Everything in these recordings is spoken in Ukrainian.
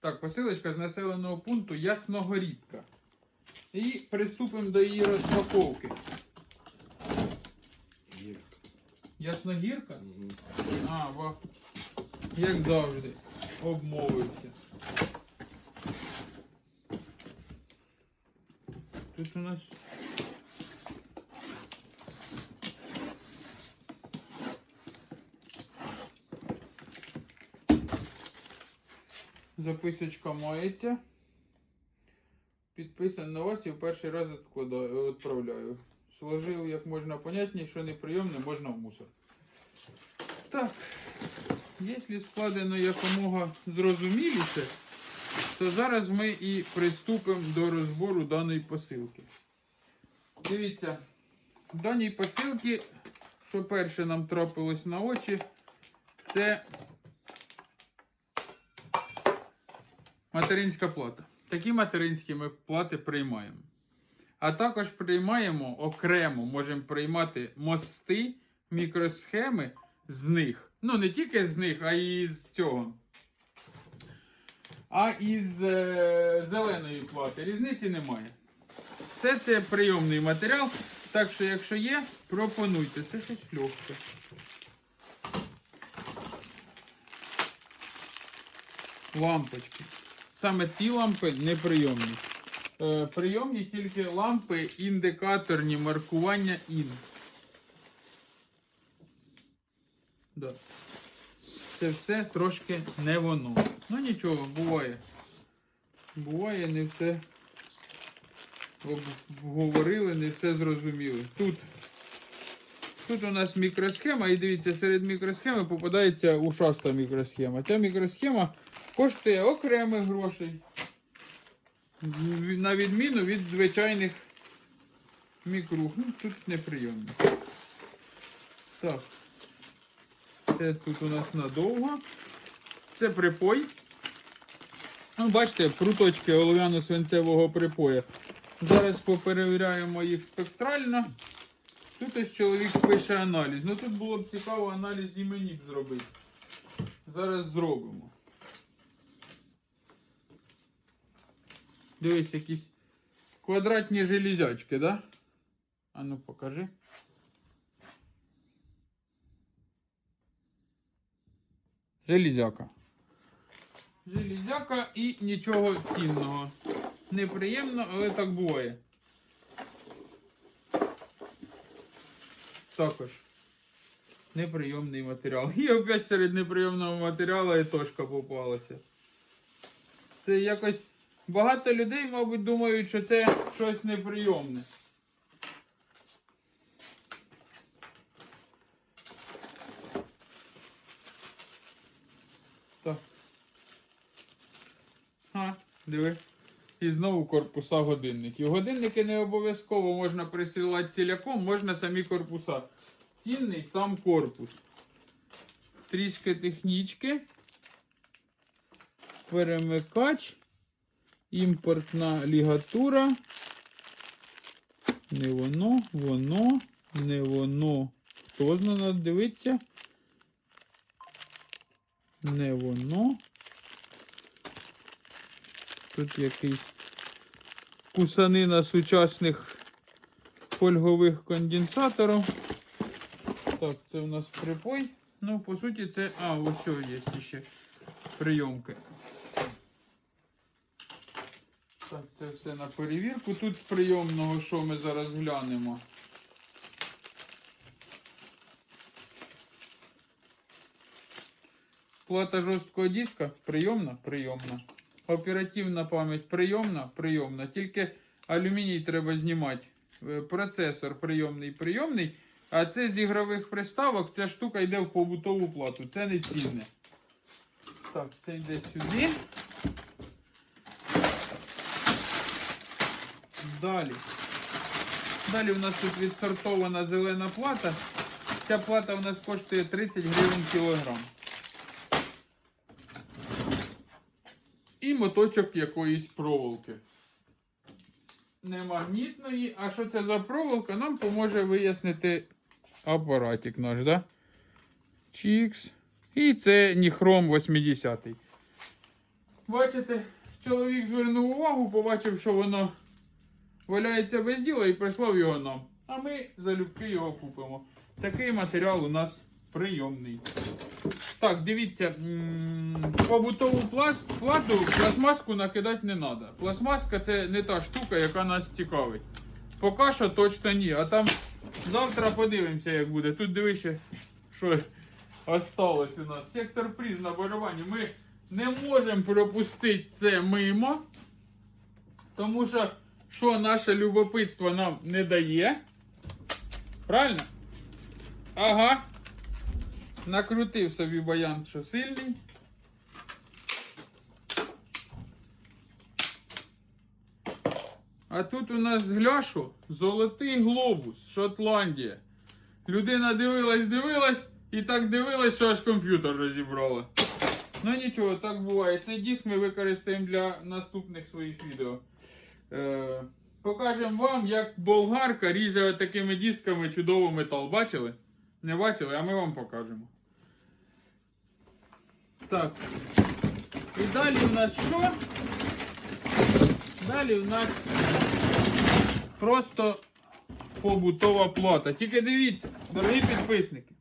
Так, посилочка з населеного пункту Ясногорідка. І приступимо до її розпаковки. Ясногірка? Угу. А, ва. Як завжди. Обмовився. Тут у нас. Записочка мається. Підписано на вас і в перший раз відправляю. Сложив як можна понятніше, що неприйомне, можна в мусор. Так, якщо складено якомога зрозуміліше, то зараз ми і приступимо до розбору даної посилки. Дивіться, в даній посилці, що перше нам трапилось на очі, це материнська плата. Такі материнські ми плати приймаємо. А також приймаємо окремо, можемо приймати мости, мікросхеми з них. Ну, не тільки з них, а і з цього. А із е, зеленої плати. Різниці немає. Все це прийомний матеріал. Так що, якщо є, пропонуйте. Це щось легке. Лампочки. Саме ті лампи неприйомні. Е, прийомні тільки лампи індикаторні маркування IN. Да. Це все трошки не воно. Ну нічого, буває. Буває, не все обговорили, не все зрозуміли. Тут, тут у нас мікросхема, і дивіться, серед мікросхеми попадається ушаста мікросхема. Ця мікросхема коштує окремих грошей. На відміну від звичайних мікрух. Ну, тут неприємно. Так. Це тут у нас надовго. Це припой. Ну, бачите, пруточки олов'яно-свинцевого припоя. Зараз поперевіряємо їх спектрально. Тут ось чоловік пише аналіз. Ну тут було б цікаво аналіз і зробити. Зараз зробимо. Дивись, якісь квадратні железячки, да? А ну покажи. Железяка. Железяка і нічого цінного. Неприємно, але так буває. Також неприйомний матеріал. І опять серед неприйомного матеріалу і точка попалася. Це якось багато людей, мабуть, думають, що це щось неприйомне. Диви. І знову корпуса годинників. Годинники не обов'язково можна присилати ціляком, можна самі корпуса. Цінний сам корпус. Трішки технічки. Перемикач. Імпортна лігатура. Не воно, воно, не воно. Хто знає, дивиться? Не воно. Тут якийсь кусанина сучасних фольгових конденсаторів. Так, це у нас припой. Ну, по суті, це. А, ось є ще прийомки. Так, це все на перевірку. Тут з прийомного, що ми зараз глянемо. Плата жорсткого диска прийомна? Прийомна. Оперативна пам'ять прийомна? Прийомна. Тільки алюміній треба знімати. Е, Процесор прийомний, прийомний. А це з ігрових приставок, ця штука йде в побутову плату. Це не цінне. Так, це йде сюди. Далі. Далі у нас тут відсортована зелена плата. Ця плата у нас коштує 30 гривень кілограм. І моточок якоїсь проволоки. Не магнітної. А що це за проволока, нам поможе вияснити апаратик наш, да? Чікс. І це ніхром 80-й. Бачите, чоловік звернув увагу, побачив, що воно валяється без діла і прислав його нам. А ми залюбки його купимо. Такий матеріал у нас прийомний. Так, дивіться, побутову плату, пластмаску накидати не треба. Пластмаска це не та штука, яка нас цікавить. Поки що точно ні. А там завтра подивимося, як буде. Тут дивіться, що осталось у нас. Сектор приз на барабані. Ми не можемо пропустити це мимо. Тому що, що наше любопитство нам не дає. Правильно? Ага. Накрутив собі баян, що сильний. А тут у нас з гляшу золотий глобус, Шотландія. Людина дивилась, дивилась і так дивилась, що аж комп'ютер розібрала. Ну нічого, так буває. Цей диск ми використаємо для наступних своїх відео. Е, покажемо вам, як болгарка ріже такими дисками чудово метал. Бачили? Не бачили, а ми вам покажемо. Так. І далі у нас що? Далі у нас просто побутова плата. Тільки дивіться, дорогі підписники.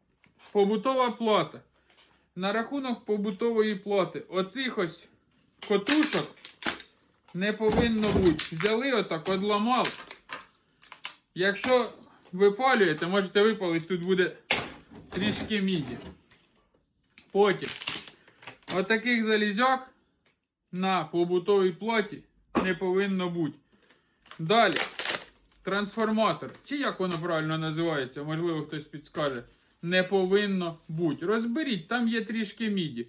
Побутова плата. На рахунок побутової плати. Оцих ось котушок не повинно бути. Взяли отак, одламали. Якщо випалюєте, можете випалити, тут буде трішки міді. Потім. Отаких залізяк на побутовій платі не повинно бути. Далі. Трансформатор. Чи як воно правильно називається? Можливо, хтось підскаже. Не повинно бути. Розберіть, там є трішки міді.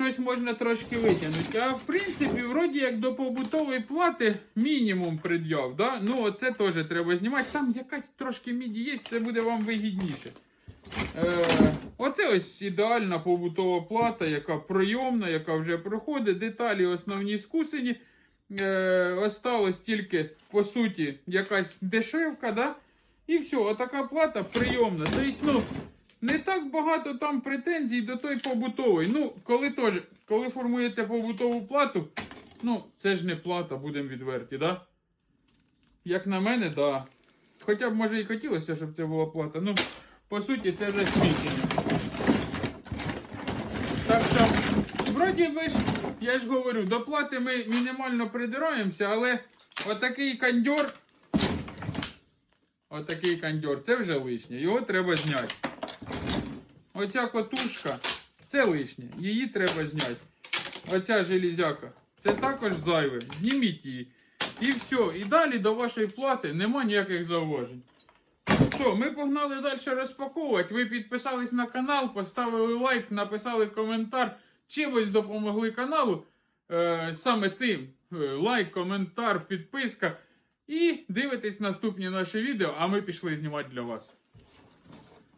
Щось можна трошки витягнути. А в принципі, вроді як до побутової плати мінімум пред'яв. Да? Ну, оце теж треба знімати. Там якась трошки міді є, це буде вам вигідніше. Е, оце ось ідеальна побутова плата, яка прийомна, яка вже проходить. Деталі основні скусені. Е, осталось тільки, по суті, якась дешевка, да? І все, отака плата прийомна. Тобто, ну, не так багато там претензій до той побутової. Ну, коли теж, коли формуєте побутову плату, ну, це ж не плата, будемо відверті, да? Як на мене, да. Хоча б може і хотілося, щоб це була плата. Ну, по суті, це вже свідчення. Так що, вроді би ж, я ж говорю, до плати ми мінімально придираємося, але отакий кандьор. Отакий кандьор, це вже лишнє. Його треба зняти. Оця котушка, це лишнє. Її треба зняти. Оця железяка. Це також зайве. Зніміть її. І все. І далі до вашої плати нема ніяких зауважень. Що, ми погнали далі розпаковувати. Ви підписались на канал, поставили лайк, написали коментар, чимось допомогли каналу. Е, саме цим е, лайк, коментар, підписка. І дивитесь наступні наші відео, а ми пішли знімати для вас.